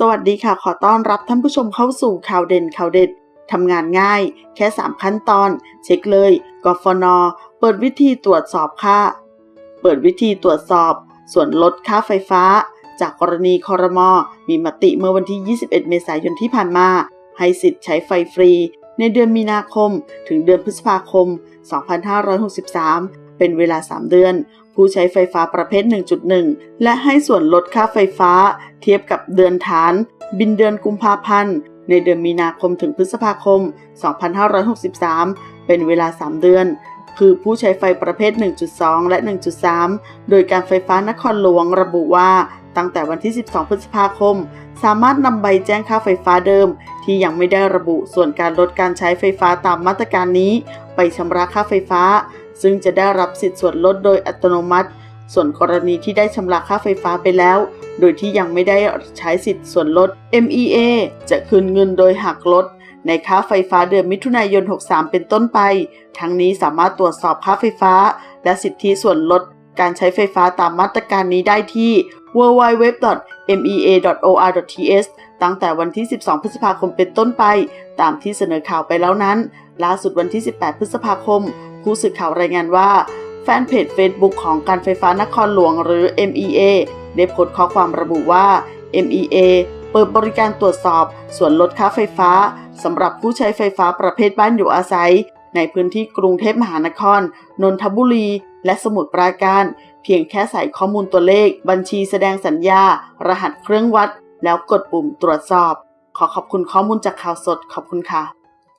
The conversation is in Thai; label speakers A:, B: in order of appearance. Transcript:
A: สวัสดีค่ะ ขอต้อนรับท่านผู้ชมเข้าสู่ข่าวเด่นข่าวเด็ดทำงานง่าย แค่ 3 ขั้นตอน เช็คเลยกฟน เปิดวิธีตรวจสอบค่า เปิดวิธีตรวจสอบ ส่วนลดค่าไฟฟ้า จากกรณีคอรมอมีมติเมื่อวันที่ 21 เมษายนที่ผ่านมา ให้สิทธิ์ใช้ไฟฟรี ในเดือนมีนาคม ถึงเดือนพฤษภาคม 2563 เป็นเวลา 3 เดือน ผู้ใช้ไฟฟ้าประเภท 1.1 และให้ส่วนลดค่าไฟฟ้า เทียบกับเดือนฐาน บินเดือนกุมภาพันธ์ ในเดือนมีนาคมถึงพฤษภาคม 2563 เป็นเวลา 3 เดือน คือผู้ใช้ไฟประเภท 1.2 และ 1.3 โดยการไฟฟ้านครหลวงระบุว่าตั้งแต่วันที่ 12 พฤษภาคม สามารถนำใบแจ้งค่าไฟฟ้าเดิม ที่ยังไม่ได้ระบุส่วนการลดการใช้ไฟฟ้าตามมาตรการนี้ ไปชำระค่าไฟฟ้า ซึ่งจะได้รับสิทธิ์ส่วนลดโดยอัตโนมัติ ส่วนกรณีที่ได้ชำระค่าไฟฟ้าไปแล้ว โดยที่ยังไม่ได้ใช้สิทธิ์ส่วนลด MEA จะคืนเงินโดยหักลดในค่าไฟฟ้าเดือนมิถุนายน 63 เป็นต้นไป ทั้งนี้สามารถตรวจสอบค่าไฟฟ้า และสิทธิส่วนลดการใช้ไฟฟ้าตามมาตรการนี้ได้ที่ www.mea.or.th ตั้งแต่วันที่ 12 พฤษภาคมเป็นต้นไป ตามที่เสนอข่าวไปแล้วนั้น ล่าสุดวันที่ 18 พฤษภาคม ผู้สื่อข่าวรายงานว่า แฟนเพจ Facebook ของการไฟฟ้านครหลวงหรือ MEA ได้โพสต์ข้อความระบุว่า MEA เปิดบริการตรวจสอบ ส่วนลดค่าไฟฟ้าสำหรับผู้ใช้ไฟฟ้าประเภทบ้านอยู่อาศัย ในพื้นที่กรุงเทพมหานคร นนทบุรี และสมุทรปราการ เพียงแค่ใส่ข้อมูลตัวเลข บัญชีแสดงสัญญา รหัสเครื่องวัด แล้วกดปุ่มตรวจสอบ ขอขอบคุณข้อมูลจากข่าวสดขอบคุณค่ะ